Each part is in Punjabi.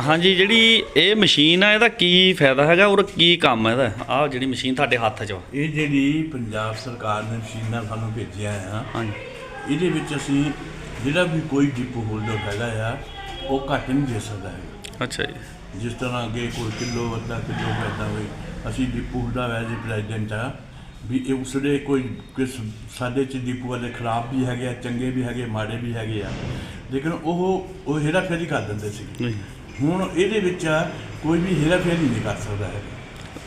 ਹਾਂਜੀ ਜਿਹੜੀ ਇਹ ਮਸ਼ੀਨ ਆ ਇਹਦਾ ਕੀ ਫਾਇਦਾ ਹੈਗਾ ਔਰ ਕੀ ਕੰਮ ਹੈ ਇਹਦਾ? ਆਹ ਜਿਹੜੀ ਮਸ਼ੀਨ ਤੁਹਾਡੇ ਹੱਥ 'ਚ ਵਾ। ਇਹ ਜਿਹੜੀ ਪੰਜਾਬ ਸਰਕਾਰ ਨੇ ਮਸ਼ੀਨਾਂ ਸਾਨੂੰ ਭੇਜਿਆ ਆ ਹਾਂਜੀ। ਇਹਦੇ ਵਿੱਚ ਅਸੀਂ ਜਿਹੜਾ ਵੀ ਕੋਈ ਡਿਪੂ ਹੋਲਡਰ ਹੈਗਾ ਆ ਉਹ ਘੱਟ ਨਹੀਂ ਦੇ ਸਕਦਾ ਹੈ ਅੱਛਾ ਜੀ। ਜਿਸ ਤਰ੍ਹਾਂ ਅੱਗੇ ਕੋਈ ਕਿਲੋ ਅੱਧਾ ਕਿਲੋ ਪੈਦਾ ਹੋਵੇ ਅਸੀਂ ਡਿਪੂ ਹੋਲਡਰ ਐਜ਼ ਪ੍ਰੈਜ਼ੀਡੈਂਟ ਆ ਵੀ ਇਹ ਉਸਦੇ ਕੋਈ ਕਿਸ ਸਾਡੇ ਚ ਡਿਪੂ ਵਾਲੇ ਖਰਾਬ ਵੀ ਹੈਗੇ ਆ ਚੰਗੇ ਵੀ ਹੈਗੇ ਮਾੜੇ ਵੀ ਹੈਗੇ ਆ। ਲੇਕਿਨ ਉਹ ਉਹ ਹੇਰਾ ਫੇਰੀ ਕਰ ਦਿੰਦੇ ਸੀ ਨਹੀਂ। ਹੁਣ ਇਹਦੇ ਵਿੱਚ ਕੋਈ ਵੀ ਹੇਰਾ ਫੇਰੀ ਨਹੀਂ ਕਰ ਸਕਦਾ ਹੈ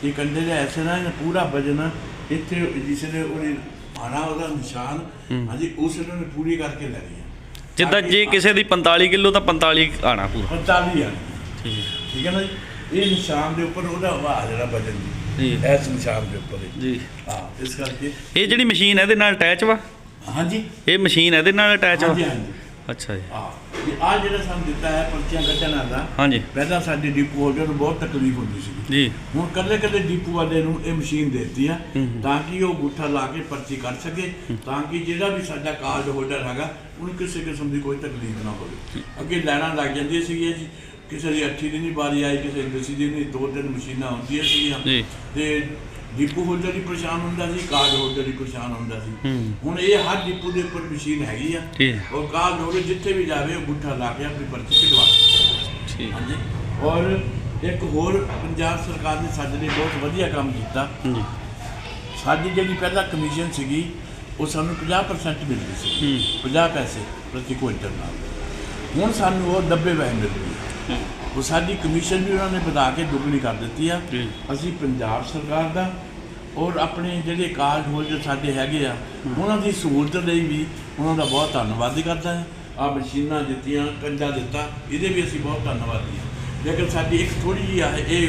ਇਹ ਕੰਡੇ ਦੇ ਐਸੇ ਨਾ ਇਹਨੇ ਪੂਰਾ ਵਜਨ ਇੱਥੇ ਜਿਸ ਨੇ ਉਹਨੇ ਆਣਾ ਉਹਦਾ ਨਿਸ਼ਾਨ ਹਾਂਜੀ ਉਸ ਨੇ ਪੂਰੀ ਕਰਕੇ ਲੈਣੀ ਹੈ ਜਿੱਦਾਂ ਜੇ ਕਿਸੇ ਦੀ 45 ਕਿਲੋ ਤਾਂ 45 ਆਣਾ ਪੂਰਾ। 45 ਆ ਠੀਕ ਠੀਕ ਹੈ ਨਾ ਜੀ? ਇਹ ਨਿਸ਼ਾਨ ਦੇ ਉੱਪਰ ਉਹਦਾ ਵਾਹ ਜਿਹੜਾ ਵਜਨ ਜੀ। ਇਸ ਨਿਸ਼ਾਨ ਦੇ ਉੱਪਰ। ਜੀ। ਹਾਂ ਇਸ ਕਰਕੇ ਇਹ ਜਿਹੜੀ ਮਸ਼ੀਨ ਇਹਦੇ ਨਾਲ ਅਟੈਚ ਵਾ? ਹਾਂਜੀ। ਇਹ ਮਸ਼ੀਨ ਇਹਦੇ ਨਾਲ ਅਟੈਚ ਵਾ? ਹਾਂਜੀ ਹਾਂਜੀ। ਅੱਛਾ ਜੀ। ਆ ਜਿਹੜਾ ਸਾਨੂੰ ਦਿੱਤਾ ਹੈ ਪਰਚੀਆਂ ਕੱਢਣ ਦਾ ਹਾਂਜੀ। ਪਹਿਲਾਂ ਸਾਡੇ ਡਿਪੂ ਹੋਲਡਰ ਨੂੰ ਬਹੁਤ ਤਕਲੀਫ ਹੁੰਦੀ ਸੀ ਜੀ। ਹੁਣ ਕੱਲੇ ਕੱਲੇ ਡਿਪੂ ਵਾਲੇ ਨੂੰ ਇਹ ਮਸ਼ੀਨ ਦੇਤੀ ਆ ਤਾਂ ਕਿ ਉਹ ਗੁੱਠਾ ਲਾ ਕੇ ਪਰਚੀ ਕੱਢ ਸਕੇ ਤਾਂ ਕਿ ਜਿਹੜਾ ਵੀ ਸਾਡਾ ਕਾਰਡ ਹੋਲਡਰ ਹੈਗਾ ਉਹਨੂੰ ਕਿਸੇ ਕਿਸਮ ਦੀ ਕੋਈ ਤਕਲੀਫ ਨਾ ਹੋਵੇ। ਅੱਗੇ ਲੈਣਾ ਲੱਗ ਜਾਂਦੀਆਂ ਸੀਗੀਆਂ ਜੀ। ਕਿਸੇ ਦੀ ਅੱਠੀ ਦੀ ਨਹੀਂ ਵਾਰੀ ਆਈ ਕਿਸੇ ਦੀ ਦਸੀ ਦੀ ਨਹੀਂ ਦੋ ਤਿੰਨ ਮਸ਼ੀਨਾਂ ਹੁੰਦੀਆਂ ਸੀਗੀਆਂ। ਜੀ। ਤੇ ਡਿਪੂ ਹੋਲਡਰ ਹੀ ਪਰੇਸ਼ਾਨ ਹੁੰਦਾ ਸੀ ਕਾਰਡ ਹੋਲਡਰ ਹੀ ਪਰੇਸ਼ਾਨ ਹੁੰਦਾ ਸੀ। ਹੁਣ ਇਹ ਹਰ ਡਿਪੂ ਦੇ ਉੱਪਰ ਮਸ਼ੀਨ ਹੈਗੀ ਆ। ਔਰ ਕਾਰਡ ਹੋਲਡਰ ਜਿੱਥੇ ਵੀ ਜਾਵੇ ਉਹ ਗੁੱਠਾ ਲਾ ਕੇ ਆਪਣੀ ਪਰਚੀ ਕਢਵਾ ਸਕਦਾ ਠੀਕ। ਹਾਂਜੀ। ਔਰ ਇੱਕ ਹੋਰ ਪੰਜਾਬ ਸਰਕਾਰ ਨੇ ਸਾਡੇ ਲਈ ਬਹੁਤ ਵਧੀਆ ਕੰਮ ਕੀਤਾ। ਜੀ ਸਾਡੀ ਜਿਹੜੀ ਪਹਿਲਾਂ ਕਮਿਸ਼ਨ ਸੀਗੀ ਉਹ ਸਾਨੂੰ 50% ਮਿਲਦੀ ਸੀ। ਹੂੰ। 50 ਪੈਸੇ ਪ੍ਰਤੀ ਕੁਇੰਟਲ ਨਾਲ। ਹੁਣ ਸਾਨੂੰ ਉਹ 90 ਪੈਸੇ ਮਿਲ ਰਹੀ ਹੈ ਉਹ ਸਾਡੀ ਕਮਿਸ਼ਨ ਵੀ ਉਹਨਾਂ ਨੇ ਵਧਾ ਕੇ ਦੁੱਗਣੀ ਕਰ ਦਿੱਤੀ ਆ। ਜੀ। ਅਸੀਂ ਪੰਜਾਬ ਸਰਕਾਰ ਦਾ ਔਰ ਆਪਣੇ ਜਿਹੜੇ ਕਾਰਡ ਹੋਲਡਰ ਸਾਡੇ ਹੈਗੇ ਆ ਉਹਨਾਂ ਦੀ ਸਹੂਲਤ ਲਈ ਵੀ ਉਹਨਾਂ ਦਾ ਬਹੁਤ ਧੰਨਵਾਦ ਕਰਦਾ ਹਾਂ। ਆ ਮਸ਼ੀਨਾਂ ਦਿੱਤੀਆਂ ਕੰਜਾ ਦਿੱਤਾ ਇਹਦੇ ਵੀ ਅਸੀਂ ਬਹੁਤ ਧੰਨਵਾਦੀ ਹਾਂ। ਲੇਕਿਨ ਸਾਡੀ ਇੱਕ ਥੋੜੀ ਜਿਹੀ ਆ ਇਹ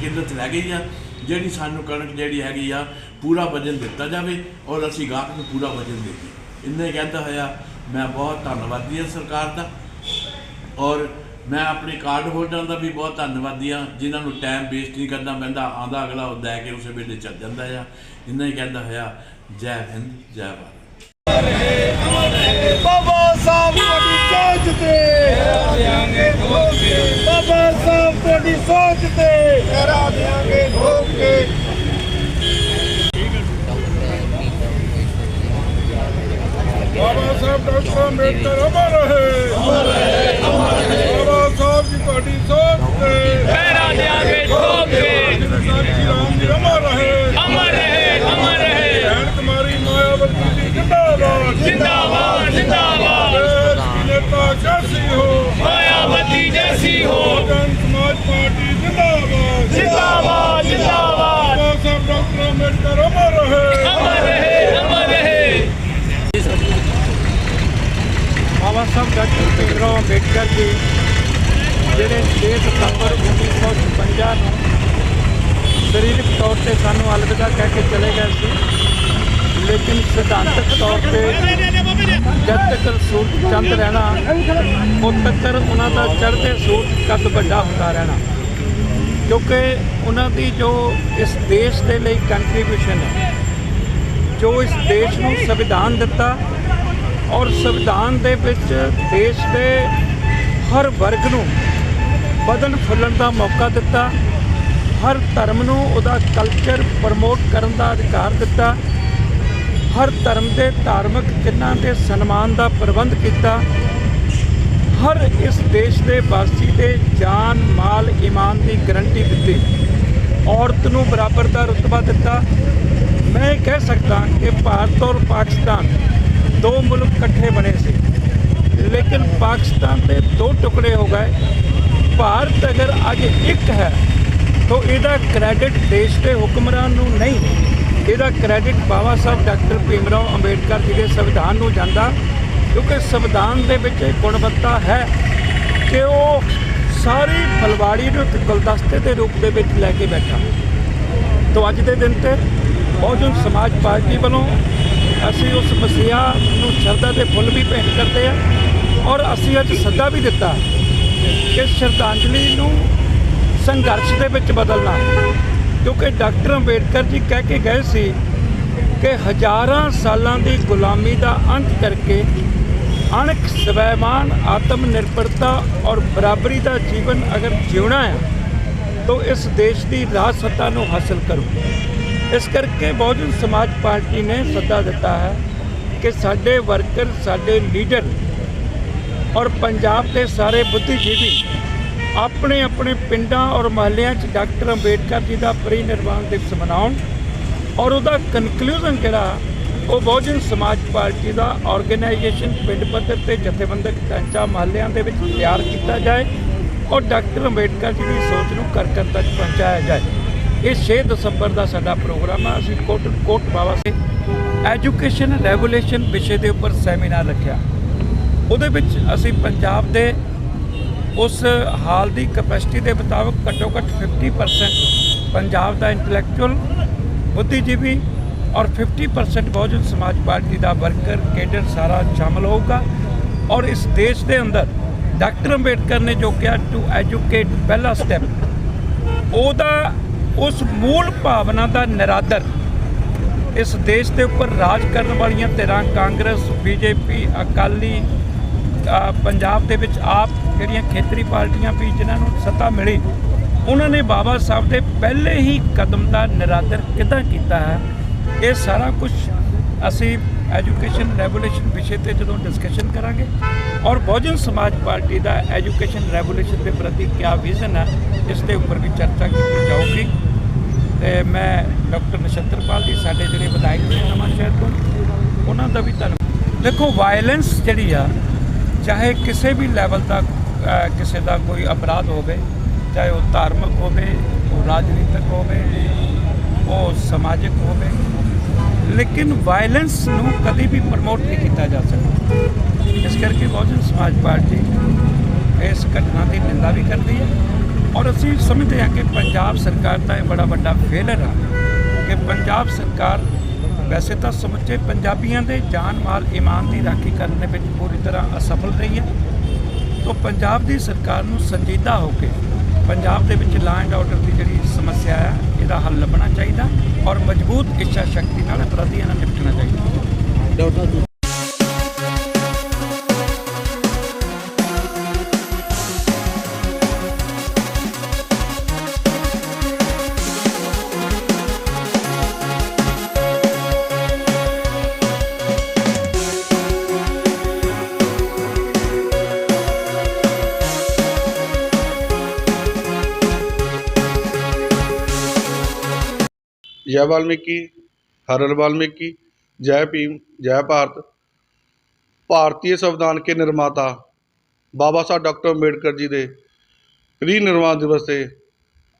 ਕਿੱਲਤ ਰਹਿ ਗਈ ਆ ਜਿਹੜੀ ਸਾਨੂੰ ਕਣਕ ਜਿਹੜੀ ਹੈਗੀ ਆ ਪੂਰਾ ਵਜਨ ਦਿੱਤਾ ਜਾਵੇ ਔਰ ਅਸੀਂ ਗਾਹਕ ਨੂੰ ਪੂਰਾ ਵਜਨ ਦੇਈਏ। ਇੰਨੇ ਕਹਿੰਦਾ ਹੋਇਆ ਮੈਂ ਬਹੁਤ ਧੰਨਵਾਦੀ ਹਾਂ ਸਰਕਾਰ ਦਾ ਔਰ ਮੈਂ ਆਪਣੇ ਕਾਰਡ ਹੋਲਡਰਾਂ ਦਾ ਵੀ ਬਹੁਤ ਧੰਨਵਾਦੀ ਹਾਂ ਜਿਨ੍ਹਾਂ ਨੂੰ ਟਾਈਮ ਵੇਸਟ ਨਹੀਂ ਕਰਨਾ ਪੈਂਦਾ। ਆਂਦਾ ਅਗਲਾ ਉਹ ਲੈ ਕੇ ਉਸੇ ਵੇਲੇ ਚੱਲ ਜਾਂਦਾ ਆ। ਇੰਨਾ ਹੀ ਕਹਿੰਦਾ ਹੋਇਆ ਜੈ ਹਿੰਦ ਜੈ ਭਾਰਤ। ਬਾਬਾ ਸਾਹਿਬ ਤੁਹਾਡੀ ਸੋਚ ਤੇ। ਬਾਬਾ ਸਾਹਿਬ ਤੁਹਾਡੀ ਸੋਚ ਤੇ। ਕਰਾ ਦੇਾਂਗੇ ਧੋਕੇ ਬਾਬਾ ਸਾਹਿਬ ਡਾਕਟਰ ਅੰਬੇਡਕਰ ਅਮਰ ਰਹੇ ਅਮਰ ਰਹੇ। ਤੁਹਾਡੀ ਸੋਚ ਤੇ ਪੈਰਾ ਦਿਆਂਗੇ ਠੋਕੇ ਸਾਚੀ ਰਾਮ ਜੀ ਅਮਰ ਰਹੇ। ਅਮਰ ਰਹੇ ਅਮਰ ਰਹੇ। ਭੈਣ ਕੁਮਾਰੀ ਮਾਇਆਵਤੀ ਜੀ ਜਿੰਦਾਬਾਦ। ਜਿੰਦਾਬਾਦ ਜਿੰਦਾਬਾਦ। ਕੀ ਨੇਤਾ ਜੈਸੀ ਹੋ। ਮਾਇਆਵਤੀ ਜੈਸੀ ਹੋ। ਬਹੁਜਨ ਸਮਾਜ ਪਾਰਟੀ ਜਿੰਦਾਬਾਦ। ਜਿੰਦਾਬਾਦ ਜਿੰਦਾਬਾਦ। ਸਾਹਿਬ ਡਾਕਟਰ ਅੰਬੇਡਕਰ ਅਮਰ ਰਹੇ। ਅਮਰ ਰਹੇ ਅਮਰ ਰਹੇ। ਬਾਬਾ ਸਾਹਿਬ ਡਾਕਟਰ ਭੀਮਰਾਓ ਅੰਬੇਡਕਰ ਜੀ। ਜਿਹੜੇ 6 ਸਤੰਬਰ 1956 ਨੂੰ ਸਰੀਰਕ ਤੌਰ ਤੇ ਸਾਨੂੰ ਅਲਵਿਦਾ ਕਹਿ ਕੇ ਚਲੇ ਗਏ ਸੀ। ਲੇਕਿਨ ਸਿਧਾਂਤਕ ਤੌਰ ਤੇ ਜਦ ਤੱਕ ਸੂਰਜ ਚੰਦ ਰਹਿਣਾ, ਉਦ ਤੱਕ ਉਹਨਾਂ ਦਾ ਚੜ੍ਹਦੇ ਸੂਰਜ ਕੱਦ ਵੱਡਾ ਹੁੰਦਾ ਰਹਿਣਾ। ਕਿਉਂਕਿ ਉਹਨਾਂ ਦੀ ਜੋ ਇਸ ਦੇਸ਼ ਦੇ ਲਈ ਕੰਟਰੀਬਿਊਸ਼ਨ ਹੈ, ਜੋ ਇਸ ਦੇਸ਼ ਨੂੰ ਸੰਵਿਧਾਨ ਦਿੱਤਾ ਔਰ ਸੰਵਿਧਾਨ ਦੇ ਵਿੱਚ ਦੇਸ਼ ਦੇ ਹਰ ਵਰਗ ਨੂੰ ਵਧਣ ਫੁੱਲਣ ਦਾ ਮੌਕਾ ਦਿੱਤਾ। ਹਰ ਧਰਮ ਨੂੰ ਉਹਦਾ ਕਲਚਰ ਪ੍ਰਮੋਟ ਕਰਨ ਦਾ ਅਧਿਕਾਰ ਦਿੱਤਾ। ਹਰ ਧਰਮ ਦੇ ਧਾਰਮਿਕ ਚਿੰਨ੍ਹਾਂ ਦੇ ਸਨਮਾਨ ਦਾ ਪ੍ਰਬੰਧ ਕੀਤਾ। ਹਰ ਇਸ ਦੇਸ਼ ਦੇ ਵਾਸੀ ਦੇ ਜਾਨ, ਮਾਲ ਇਮਾਨ ਦੀ ਗਰੰਟੀ ਦਿੱਤੀ। ਔਰਤ ਨੂੰ ਬਰਾਬਰ ਦਾ ਰੁਤਬਾ ਦਿੱਤਾ। ਮੈਂ ਇਹ ਕਹਿ ਸਕਦਾ ਕਿ ਭਾਰਤ ਔਰ ਪਾਕਿਸਤਾਨ ਦੋ ਮੁਲਕ ਇਕੱਠੇ ਬਣੇ ਸੀ। ਲੇਕਿਨ ਪਾਕਿਸਤਾਨ ਦੇ ਦੋ ਟੁਕੜੇ ਹੋ ਗਏ। ਭਾਰਤ ਅਗਰ ਅੱਜ ਇੱਕ ਹੈ, ਤਾਂ ਇਹਦਾ ਕ੍ਰੈਡਿਟ ਦੇਸ਼ ਦੇ ਹੁਕਮਰਾਨ ਨੂੰ ਨਹੀਂ। ਇਹਦਾ ਕ੍ਰੈਡਿਟ ਬਾਬਾ ਸਾਹਿਬ ਡਾਕਟਰ ਭੀਮਰਾਓ ਅੰਬੇਡਕਰ ਜੀ ਦੇ ਸੰਵਿਧਾਨ ਨੂੰ ਜਾਂਦਾ, ਕਿਉਂਕਿ ਸੰਵਿਧਾਨ ਦੇ ਵਿੱਚ ਇਹ ਗੁਣਵੱਤਾ ਹੈ ਕਿ ਉਹ ਸਾਰੀ ਫਲਵਾੜੀ ਨੂੰ ਇੱਕ ਗੁਲਦਸਤੇ ਦੇ ਰੂਪ ਦੇ ਵਿੱਚ ਲੈ ਕੇ ਬੈਠਾ। ਤੋਂ ਅੱਜ ਦੇ ਦਿਨ ਤੇ ਬਹੁਜਨ ਸਮਾਜ ਪਾਰਟੀ ਵੱਲੋਂ ਅਸੀਂ ਉਸ ਮਸੀਹਾ ਨੂੰ ਸ਼ਰਧਾ ਦੇ ਫੁੱਲ ਵੀ ਭੇਂਟ ਕਰਦੇ ਆ ਔਰ ਅਸੀਂ ਅੱਜ ਸੱਦਾ ਵੀ ਦਿੱਤਾ ਕਿ ਸ਼ਰਧਾਂਜਲੀ ਨੂੰ ਸੰਘਰਸ਼ ਦੇ ਵਿੱਚ ਬਦਲਣਾ। ਕਿਉਂਕਿ ਡਾਕਟਰ ਅੰਬੇਡਕਰ ਜੀ ਕਹਿ ਕੇ ਗਏ ਸੀ ਕਿ ਹਜ਼ਾਰਾਂ ਸਾਲਾਂ ਦੀ ਗੁਲਾਮੀ ਦਾ ਅੰਤ ਕਰਕੇ ਅਣਖ ਸਵੈਮਾਨ ਆਤਮ ਨਿਰਭਰਤਾ ਔਰ ਬਰਾਬਰੀ ਦਾ ਜੀਵਨ ਅਗਰ ਜਿਉਣਾ ਹੈ, ਤਾਂ ਇਸ ਦੇਸ਼ ਦੀ ਰਾਜ ਸੱਤਾ ਨੂੰ ਹਾਸਲ ਕਰੋ। ਇਸ ਕਰਕੇ ਬਹੁਜਨ ਸਮਾਜ ਪਾਰਟੀ ਨੇ ਸੱਦਾ ਦਿੱਤਾ ਹੈ ਕਿ ਸਾਡੇ ਵਰਕਰ, ਸਾਡੇ ਲੀਡਰ ਔਰ ਪੰਜਾਬ ਦੇ ਸਾਰੇ ਬੁੱਧੀਜੀਵੀ ਆਪਣੇ ਆਪਣੇ ਪਿੰਡਾਂ ਔਰ ਮਹੱਲਿਆਂ 'ਚ ਡਾਕਟਰ ਅੰਬੇਡਕਰ ਜੀ ਦਾ ਪਰਿਨਿਰਵਾਣ ਦਿਵਸ ਮਨਾਉਣ ਔਰ ਉਹਦਾ ਕਨਕਲੂਜਨ ਜਿਹੜਾ, ਉਹ ਬਹੁਜਨ ਸਮਾਜ ਪਾਰਟੀ ਦਾ ਆਰਗੇਨਾਈਜੇਸ਼ਨ ਪਿੰਡ ਪੱਧਰ ਤੇ ਜਥੇਬੰਦਕ ਢਾਂਚਾ ਮਹੱਲਿਆਂ ਦੇ ਵਿੱਚ ਤਿਆਰ ਕੀਤਾ ਜਾਏ ਔਰ ਡਾਕਟਰ ਅੰਬੇਡਕਰ ਜੀ ਦੀ ਸੋਚ ਨੂੰ ਘਰ ਘਰ ਤੱਕ ਪਹੁੰਚਾਇਆ ਜਾਏ। ਇਹ 6 ਦਸੰਬਰ ਦਾ ਸਾਡਾ ਪ੍ਰੋਗਰਾਮ ਆ। ਅਸੀਂ ਕੋਟ ਕੋਟ ਬਾਵਾ ਸੇ ਐਜੂਕੇਸ਼ਨ ਰੈਗੂਲੇਸ਼ਨ ਵਿਸ਼ੇ ਦੇ ਉੱਪਰ ਸੈਮੀਨਾਰ ਰੱਖਿਆ। ਉਹਦੇ ਵਿੱਚ ਅਸੀਂ ਪੰਜਾਬ ਦੇ ਉਸ ਹਾਲ ਦੀ ਕਪੈਸਿਟੀ ਦੇ ਮੁਤਾਬਕ ਘੱਟੋ ਘੱਟ 50% ਪੰਜਾਬ ਦਾ ਇੰਟੈਲੈਕਚੁਅਲ ਬੁੱਧੀਜੀਵੀ ਔਰ 50% ਬਹੁਜਨ ਸਮਾਜ ਪਾਰਟੀ ਦਾ ਵਰਕਰ ਕੇਡਰ ਸਾਰਾ ਸ਼ਾਮਲ ਹੋਊਗਾ। ਔਰ ਇਸ ਦੇਸ਼ ਦੇ ਅੰਦਰ ਡਾਕਟਰ ਅੰਬੇਡਕਰ ਨੇ ਜੋ ਕਿਹਾ ਟੂ ਐਜੂਕੇਟ ਪਹਿਲਾ ਸਟੈਪ ਉਹਦਾ ਉਸ ਮੂਲ ਭਾਵਨਾ ਦਾ ਨਿਰਾਦਰ ਇਸ ਦੇਸ਼ ਦੇ ਉੱਪਰ ਰਾਜ ਕਰਨ ਵਾਲੀਆਂ ਧਿਰਾਂ ਕਾਂਗਰਸ, ਬੀਜੇਪੀ, ਅਕਾਲੀ ਪੰਜਾਬ ਦੇ ਵਿੱਚ ਆਪ ਜਿਹੜੀਆਂ ਖੇਤਰੀ ਪਾਰਟੀਆਂ ਵੀ ਜਿਨ੍ਹਾਂ ਨੂੰ ਸੱਤਾ ਮਿਲੀ, ਉਹਨਾਂ ਨੇ ਬਾਬਾ ਸਾਹਿਬ ਦੇ ਪਹਿਲੇ ਹੀ ਕਦਮ ਦਾ ਨਿਰਾਦਰ ਕਿੱਦਾਂ ਕੀਤਾ ਹੈ? ਇਹ ਸਾਰਾ ਕੁਝ ਅਸੀਂ ਐਜੂਕੇਸ਼ਨ ਰੈਵੋਲੂਸ਼ਨ ਵਿਸ਼ੇ ਤੇ ਜਦੋਂ ਡਿਸਕਸ਼ਨ ਕਰਾਂਗੇ ਔਰ ਬਹੁਜਨ ਸਮਾਜ ਪਾਰਟੀ ਦਾ ਐਜੂਕੇਸ਼ਨ ਰੈਵੋਲੂਸ਼ਨ ਦੇ ਪ੍ਰਤੀ ਕੀ ਵਿਜ਼ਨ ਹੈ, ਇਸ ਦੇ ਉੱਪਰ ਵੀ ਚਰਚਾ ਕੀਤੀ ਜਾਊਗੀ। ਤੇ ਮੈਂ ਡਾਕਟਰ ਨਛੱਤਰਪਾਲ ਜੀ, ਸਾਡੇ ਜਿਹੜੇ ਵਿਧਾਇਕ ਨੇ ਨਵਾਂ ਸ਼ਹਿਰ ਤੋਂ, ਉਹਨਾਂ ਦਾ ਵੀ ਧੰਨਵਾਦ। ਦੇਖੋ ਵਾਇਲੈਂਸ ਜਿਹੜੀ ਆ ਚਾਹੇ ਕਿਸੇ ਵੀ ਲੈਵਲ ਦਾ ਕਿਸੇ ਦਾ ਕੋਈ ਅਪਰਾਧ ਹੋਵੇ, ਚਾਹੇ ਉਹ ਧਾਰਮਿਕ ਹੋਵੇ, ਉਹ ਰਾਜਨੀਤਿਕ ਹੋਵੇ, ਉਹ ਸਮਾਜਿਕ ਹੋਵੇ, ਲੇਕਿਨ ਵਾਇਲੈਂਸ ਨੂੰ ਕਦੀ ਵੀ ਪ੍ਰਮੋਟ ਨਹੀਂ ਕੀਤਾ ਜਾ ਸਕਦਾ। ਇਸ ਕਰਕੇ ਬਹੁਜਨ ਸਮਾਜ ਪਾਰਟੀ ਇਸ ਘਟਨਾ ਦੀ ਨਿੰਦਾ ਵੀ ਕਰਦੀ ਹੈ। ਔਰ ਅਸੀਂ ਸਮਝਦੇ ਹਾਂ ਕਿ ਪੰਜਾਬ ਸਰਕਾਰ ਦਾ ਇਹ ਬੜਾ ਵੱਡਾ ਫੇਲਰ ਆ, ਕਿ ਪੰਜਾਬ ਸਰਕਾਰ ਵੈਸੇ ਤਾਂ ਸਮੁੱਚੇ ਪੰਜਾਬੀਆਂ ਦੇ ਜਾਨ ਮਾਲ ਇਮਾਨ ਦੀ ਰਾਖੀ ਕਰਨ ਦੇ ਵਿੱਚ ਪੂਰੀ ਤਰ੍ਹਾਂ ਅਸਫਲ ਰਹੀ ਹੈ। ਤੋਂ ਪੰਜਾਬ ਦੀ ਸਰਕਾਰ ਨੂੰ ਸੰਜੀਦਾ ਹੋ ਕੇ ਪੰਜਾਬ ਦੇ ਵਿੱਚ ਲਾ ਐਂਡ ਆਰਡਰ ਦੀ ਜਿਹੜੀ ਸਮੱਸਿਆ ਹੈ ਇਹਦਾ ਹੱਲ ਲੱਭਣਾ ਚਾਹੀਦਾ ਔਰ ਮਜ਼ਬੂਤ ਇੱਛਾ ਸ਼ਕਤੀ ਨਾਲ ਅਪਰਾਧੀਆਂ ਨਾਲ ਨਿਪਟਣਾ ਚਾਹੀਦਾ। जय ਜੈ ਵਾਲਮੀਕੀ, ਹਰਲ ਵਾਲਮੀਕੀ, ਜੈ ਭੀਮ, ਜੈ ਭਾਰਤ। ਭਾਰਤੀ ਸੰਵਿਧਾਨ ਕੇ ਨਿਰਮਾਤਾ, ਬਾਬਾ ਸਾਹਿਬ ਡਾਕਟਰ ਅੰਬੇਡਕਰ ਜੀ ਦੇ ਰੀ ਨਿਰਮਾਣ ਦਿਵਸ ਤੇ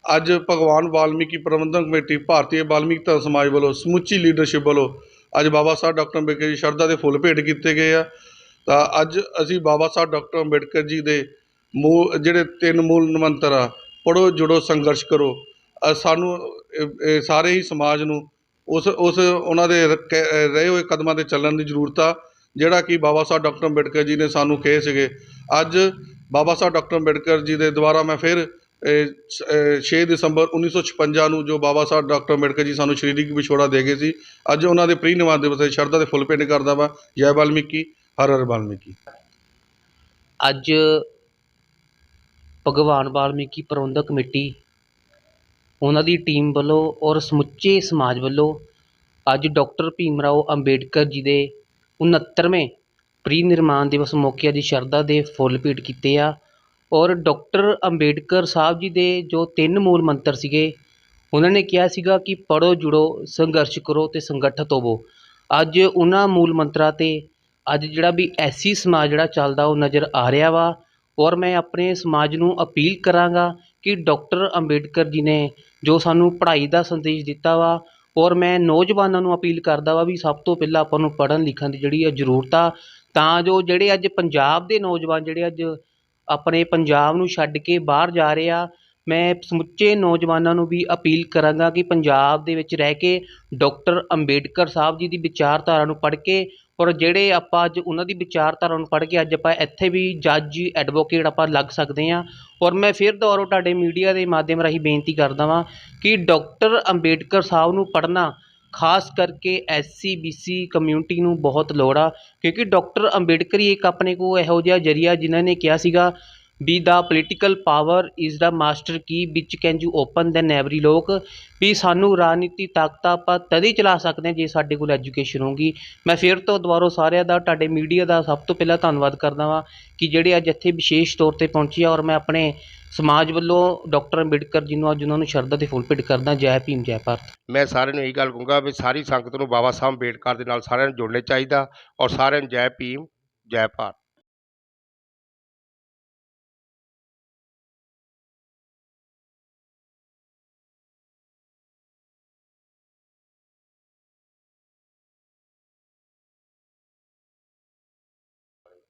ਅੱਜ ਭਗਵਾਨ ਵਾਲਮੀਕੀ ਪ੍ਰਬੰਧਨ ਕਮੇਟੀ, ਭਾਰਤੀ ਵਾਲਮੀਕਤਾ ਸਮਾਜ ਵੱਲੋਂ ਸਮੁੱਚੀ ਲੀਡਰਸ਼ਿਪ ਵੱਲੋਂ ਅੱਜ ਬਾਬਾ ਸਾਹਿਬ ਡਾਕਟਰ ਅੰਬੇਡਕਰ ਜੀ ਸ਼ਰਧਾ ਦੇ ਫੁੱਲ ਭੇਟ ਕੀਤੇ ਗਏ ਆ। ਤਾਂ ਅੱਜ ਅਸੀਂ ਬਾਬਾ ਸਾਹਿਬ ਡਾਕਟਰ ਅੰਬੇਡਕਰ ਜੀ ਦੇ ਮੂ ਜਿਹੜੇ ਤਿੰਨ ਮੂਲ ਮੰਤਰ ਆ ਪੜੋ ਜੁੜੋ, ਸੰਘਰਸ਼ ਕਰੋ। ਸਾਨੂੰ ਸਾਰੇ ਹੀ ਸਮਾਜ ਨੂੰ ਉਸ ਉਸ ਉਹਨਾਂ ਦੇ ਰ- ਕ- ਰਹੇ ਹੋਏ ਕਦਮਾਂ ਤੇ ਚੱਲਣ ਦੀ ਜ਼ਰੂਰਤ ਆ ਜਿਹੜਾ ਕਿ ਬਾਬਾ ਸਾਹਿਬ ਡਾਕਟਰ ਅੰਬੇਡਕਰ ਜੀ ਨੇ ਸਾਨੂੰ ਕਹੇ ਸੀਗੇ। ਅੱਜ ਬਾਬਾ ਸਾਹਿਬ ਡਾਕਟਰ ਅੰਬੇਡਕਰ ਜੀ ਦੇ ਦੁਆਰਾ ਮੈਂ ਫਿਰ ਇਹ, ਸ- ਅ, 6 ਦਸੰਬਰ 1956 ਨੂੰ ਜੋ ਬਾਬਾ ਸਾਹਿਬ ਡਾਕਟਰ ਅੰਬੇਡਕਰ ਜੀ ਸਾਨੂੰ ਸਰੀਰਕ ਵਿਛੋੜਾ ਦੇ ਗਏ ਸੀ ਅੱਜ ਉਹਨਾਂ ਦੇ ਪ੍ਰੀ ਨਿਵਾਸ ਦਿਵਸ ਤੇ ਸ਼ਰਧਾ ਦੇ ਫੁੱਲ ਭੇਟ ਕਰਦਾ ਵਾ। ਜੈ ਵਾਲਮੀਕੀ ਹਰ ਹਰ ਵਾਲਮੀਕੀ। ਅੱਜ ਭਗਵਾਨ ਵਾਲਮੀਕੀ ਪ੍ਰਬੰਧਕ ਕਮੇਟੀ ਉਹਨਾਂ ਦੀ ਟੀਮ ਵੱਲੋਂ ਔਰ ਸਮੁੱਚੇ ਸਮਾਜ ਵੱਲੋਂ ਅੱਜ ਡਾਕਟਰ ਭੀਮ ਰਾਓ ਅੰਬੇਡਕਰ ਜੀ ਦੇ 69ਵੇਂ ਪ੍ਰੀ ਨਿਰਮਾਣ ਦਿਵਸ ਮੌਕੇ ਅੱਜ ਸ਼ਰਧਾ ਦੇ ਫੁੱਲ ਭੇਟ ਕੀਤੇ ਆ। ਔਰ ਡਾਕਟਰ ਅੰਬੇਡਕਰ ਸਾਹਿਬ ਜੀ ਦੇ ਜੋ ਤਿੰਨ ਮੂਲ ਮੰਤਰ ਸੀਗੇ, ਉਹਨਾਂ ਨੇ ਕਿਹਾ ਸੀਗਾ ਕਿ ਪੜ੍ਹੋ, ਜੁੜੋ, ਸੰਘਰਸ਼ ਕਰੋ ਅਤੇ ਸੰਗਠਿਤ ਹੋਵੋ। ਅੱਜ ਉਹਨਾਂ ਮੂਲ ਮੰਤਰਾਂ ਤੇ ਅੱਜ ਜਿਹੜਾ ਵੀ ਐਸੀ ਸਮਾਜ ਜਿਹੜਾ ਚੱਲਦਾ ਉਹ ਨਜ਼ਰ ਆ ਰਿਹਾ ਵਾ। ਔਰ ਮੈਂ ਆਪਣੇ ਸਮਾਜ ਨੂੰ ਅਪੀਲ ਕਰਾਂਗਾ ਕਿ ਡਾਕਟਰ ਅੰਬੇਡਕਰ ਜੀ ਨੇ ਜੋ ਸਾਨੂੰ ਪੜ੍ਹਾਈ ਦਾ ਸੰਦੇਸ਼ ਦਿੱਤਾ ਵਾ ਔਰ ਮੈਂ ਨੌਜਵਾਨਾਂ ਨੂੰ ਅਪੀਲ ਕਰਦਾ ਵਾ ਵੀ ਸਭ ਤੋਂ ਪਹਿਲਾਂ ਆਪਾਂ ਨੂੰ ਪੜ੍ਹਨ ਲਿਖਣ ਦੀ ਜਿਹੜੀ ਆ ਜ਼ਰੂਰਤ ਆ, ਤਾਂ ਜੋ ਜਿਹੜੇ ਅੱਜ ਪੰਜਾਬ ਦੇ ਨੌਜਵਾਨ ਜਿਹੜੇ ਅੱਜ ਆਪਣੇ ਪੰਜਾਬ ਨੂੰ ਛੱਡ ਕੇ ਬਾਹਰ ਜਾ ਰਹੇ ਆ, ਮੈਂ ਸਮੁੱਚੇ ਨੌਜਵਾਨਾਂ ਨੂੰ ਵੀ ਅਪੀਲ ਕਰਾਂਗਾ ਕਿ ਪੰਜਾਬ ਦੇ ਵਿੱਚ ਰਹਿ ਕੇ ਡਾਕਟਰ ਅੰਬੇਡਕਰ ਸਾਹਿਬ ਜੀ ਦੀ ਵਿਚਾਰਧਾਰਾ ਨੂੰ ਪੜ੍ਹ ਕੇ ਔਰ ਜਿਹੜੇ ਆਪਾਂ ਅੱਜ ਉਹਨਾਂ ਦੀ ਵਿਚਾਰਧਾਰਾ ਨੂੰ ਪੜ੍ਹ ਕੇ ਅੱਜ ਆਪਾਂ ਇੱਥੇ ਵੀ ਜੱਜ ਐਡਵੋਕੇਟ ਆਪਾਂ ਲੱਗ ਸਕਦੇ ਹਾਂ। ਔਰ ਮੈਂ ਫਿਰ ਦੁਬਾਰਾ ਤੁਹਾਡੇ ਮੀਡੀਆ ਦੇ ਮਾਧਿਅਮ ਰਾਹੀਂ ਬੇਨਤੀ ਕਰਦਾ ਵਾਂ ਕਿ ਡਾਕਟਰ ਅੰਬੇਡਕਰ ਸਾਹਿਬ ਨੂੰ ਪੜ੍ਹਨਾ ਖਾਸ ਕਰਕੇ ਐਸਸੀ ਬੀਸੀ ਕਮਿਊਨਿਟੀ ਨੂੰ ਬਹੁਤ ਲੋੜ ਆ, ਕਿਉਂਕਿ ਡਾਕਟਰ ਅੰਬੇਡਕਰ ਹੀ ਇੱਕ ਆਪਣੇ ਕੋ ਇਹੋ ਜਿਹਾ ਜਰੀਆ ਜਿਨ੍ਹਾਂ ਨੇ ਕਿਹਾ ਸੀਗਾ ਵੀ the political power is the master key which can you open then every lock ਵੀ ਸਾਨੂੰ ਰਾਜਨੀਤੀ ਤਾਕਤ ਆਪਾਂ ਤਦ ਹੀ ਚਲਾ ਸਕਦੇ ਹਾਂ ਜੇ ਸਾਡੇ ਕੋਲ ਐਜੂਕੇਸ਼ਨ ਹੋਊਗੀ। ਮੈਂ ਫਿਰ ਤੋਂ ਦੁਬਾਰਾ ਸਾਰਿਆਂ ਦਾ, ਤੁਹਾਡੇ ਮੀਡੀਆ ਦਾ ਸਭ ਤੋਂ ਪਹਿਲਾਂ ਧੰਨਵਾਦ ਕਰਦਾ ਵਾਂ ਕਿ ਜਿਹੜੇ ਅੱਜ ਇੱਥੇ ਵਿਸ਼ੇਸ਼ ਤੌਰ ਤੇ ਪਹੁੰਚੇ ਆ ਔਰ ਮੈਂ ਆਪਣੇ ਸਮਾਜ ਵੱਲੋਂ ਡਾਕਟਰ ਅੰਬੇਡਕਰ ਜੀ ਨੂੰ ਅੱਜ ਉਹਨਾਂ ਨੂੰ ਸ਼ਰਧਾ ਦੇ ਫੁੱਲ ਭੇਟ ਕਰਦਾ। ਜੈ ਭੀਮ, ਜੈ ਭਾਰਤ। ਮੈਂ ਸਾਰਿਆਂ ਨੂੰ ਇਹ ਗੱਲ ਕਹੂੰਗਾ ਵੀ ਸਾਰੀ ਸੰਗਤ ਨੂੰ ਬਾਬਾ ਸਾਹਿਬ ਅੰਬੇਡਕਰ ਦੇ ਨਾਲ ਸਾਰਿਆਂ ਨੂੰ ਜੁੜਨੇ ਚਾਹੀਦਾ ਔਰ ਸਾਰਿਆਂ ਨੂੰ ਜੈ ਭੀਮ, ਜੈ ਭਾਰਤ।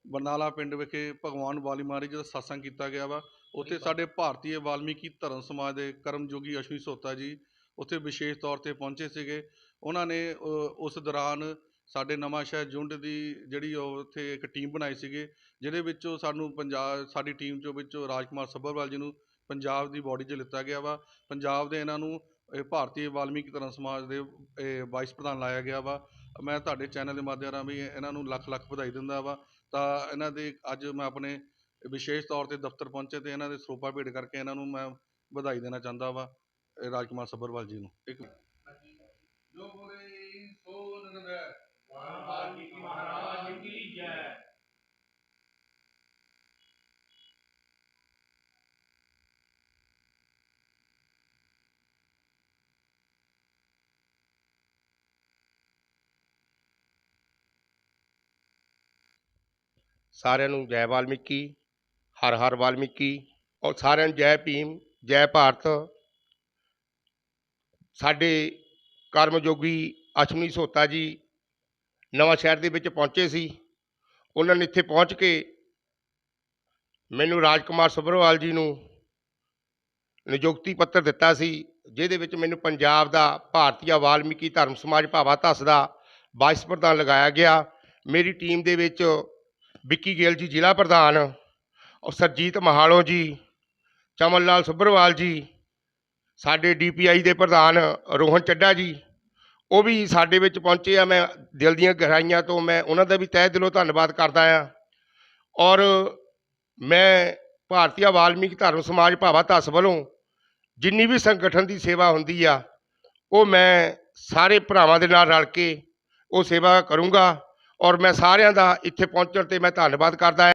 ਬਰਨਾਲਾ ਪਿੰਡ ਵਿਖੇ ਭਗਵਾਨ ਵਾਲੀ ਮਹਾਰਾਜ ਜੀ ਦਾ satsang ਕੀਤਾ ਗਿਆ ਵਾ। ਉੱਥੇ ਸਾਡੇ ਭਾਰਤੀ ਵਾਲਮੀਕੀ ਧਰਮ ਸਮਾਜ ਦੇ ਕਰਮਯੋਗੀ ਅਸ਼ਵਨੀ ਸੋਤਾ ਜੀ ਉੱਥੇ ਵਿਸ਼ੇਸ਼ ਤੌਰ ਤੇ ਪਹੁੰਚੇ ਸੀਗੇ। ਉਹਨਾਂ ਨੇ ਉਸ ਦੌਰਾਨ ਸਾਡੇ ਨਵਾਂ ਸ਼ਹਿਰ ਜੁੰਡ ਦੀ ਜਿਹੜੀ ਉਹ ਉੱਥੇ ਇੱਕ ਟੀਮ ਬਣਾਈ ਸੀਗੇ ਜਿਹਦੇ ਵਿੱਚੋਂ ਸਾਨੂੰ ਪੰਜਾਬ ਸਾਡੀ ਟੀਮ ਚੋਂ ਵਿੱਚੋਂ ਰਾਜਕੁਮਾਰ ਸੱਭਰਵਾਲ ਜੀ ਨੂੰ ਪੰਜਾਬ ਦੀ ਬਾਡੀ 'ਚ ਲਿੱਤਾ ਗਿਆ ਵਾ। ਪੰਜਾਬ ਦੇ ਇਹਨਾਂ ਨੂੰ ਇਹ ਭਾਰਤੀ ਵਾਲਮੀਕੀ ਧਰਮ ਸਮਾਜ ਦੇ ਇਹ ਵਾਈਸ ਪ੍ਰਧਾਨ ਲਾਇਆ ਗਿਆ ਵਾ। ਮੈਂ ਤੁਹਾਡੇ ਚੈਨਲ ਦੇ ਮਾਧਿਅਮ ਰਾਹੀਂ ਇਹਨਾਂ ਨੂੰ ਲੱਖ ਲੱਖ ਵਧਾਈ ਦਿੰਦਾ ਵਾ। ਤਾਂ ਇਹਨਾਂ ਦੇ ਅੱਜ ਮੈਂ ਆਪਣੇ ਵਿਸ਼ੇਸ਼ ਤੌਰ ਤੇ ਦਫ਼ਤਰ ਪਹੁੰਚੇ ਅਤੇ ਇਹਨਾਂ ਦੇ ਸਰੋਪਾ ਭੇਟ ਕਰਕੇ ਇਹਨਾਂ ਨੂੰ ਮੈਂ ਵਧਾਈ ਦੇਣਾ ਚਾਹੁੰਦਾ ਵਾ ਰਾਜ ਕੁਮਾਰ ਸੱਭਰਵਾਲ ਜੀ ਨੂੰ। ਇੱਕ ਜੋ ਬੋਲੇ ਸੋ ਨੰਦ ਮਹਾਰਾਜ ਕੀ ਜੈ ਸਾਰਿਆਂ ਨੂੰ ਜੈ ਵਾਲਮੀਕੀ, ਹਰ ਹਰ ਵਾਲਮੀਕੀ ਔਰ ਸਾਰਿਆਂ ਨੂੰ ਜੈ ਭੀਮ, ਜੈ ਭਾਰਤ। ਸਾਡੇ ਕਰਮਯੋਗੀ ਅਸ਼ਵਨੀ ਸੋਤਾ ਜੀ ਨਵਾਂ ਸ਼ਹਿਰ ਦੇ ਵਿੱਚ ਪਹੁੰਚੇ ਸੀ। ਉਹਨਾਂ ਨੇ ਇੱਥੇ ਪਹੁੰਚ ਕੇ ਮੈਨੂੰ ਰਾਜਕੁਮਾਰ ਸੱਭਰਵਾਲ ਜੀ ਨੂੰ ਨਿਯੁਕਤੀ ਪੱਤਰ ਦਿੱਤਾ ਸੀ, ਜਿਹਦੇ ਵਿੱਚ ਮੈਨੂੰ ਪੰਜਾਬ ਦਾ ਭਾਰਤੀయ ਵਾਲਮੀਕੀ ਧਰਮ ਸਮਾਜ ਭਾਵਾ ਧਸ ਦਾ ਵਾਈਸ ਪ੍ਰਧਾਨ ਲਗਾਇਆ ਗਿਆ। ਮੇਰੀ ਟੀਮ ਦੇ ਵਿੱਚ ਵਿੱਕੀ ਗਿੱਲ ਜੀ, ਜ਼ਿਲ੍ਹਾ ਪ੍ਰਧਾਨ, ਔਰ ਸਰਜੀਤ ਮਹਾਲੋ ਜੀ, ਚਮਨ ਲਾਲ ਸੁੱਭਰਵਾਲ ਜੀ, ਸਾਡੇ ਡੀਪੀਆਈ ਦੇ ਪ੍ਰਧਾਨ ਰੋਹਨ ਚੱਡਾ ਜੀ, ਉਹ ਵੀ ਸਾਡੇ ਵਿੱਚ ਪਹੁੰਚੇ ਆ। ਮੈਂ ਦਿਲ ਦੀਆਂ ਗਹਿਰਾਈਆਂ ਤੋਂ ਮੈਂ ਉਹਨਾਂ ਦਾ ਵੀ ਤਹਿ ਦਿਲੋਂ ਧੰਨਵਾਦ ਕਰਦਾ ਆ। ਔਰ ਮੈਂ ਭਾਰਤੀయ ਵਾਲਮੀਕ ਧਰਮ ਸਮਾਜ ਭਾਵਾ ਧਸ ਵੱਲੋਂ ਜਿੰਨੀ ਵੀ ਸੰਗਠਨ ਦੀ ਸੇਵਾ ਹੁੰਦੀ ਆ, ਉਹ ਮੈਂ ਸਾਰੇ ਭਰਾਵਾਂ ਦੇ ਨਾਲ ਰਲ ਕੇ ਉਹ ਸੇਵਾ ਕਰੂੰਗਾ। ਔਰ ਮੈਂ ਸਾਰਿਆਂ ਦਾ ਇੱਥੇ ਪਹੁੰਚਣ ਤੇ ਮੈਂ ਧੰਨਵਾਦ ਕਰਦਾ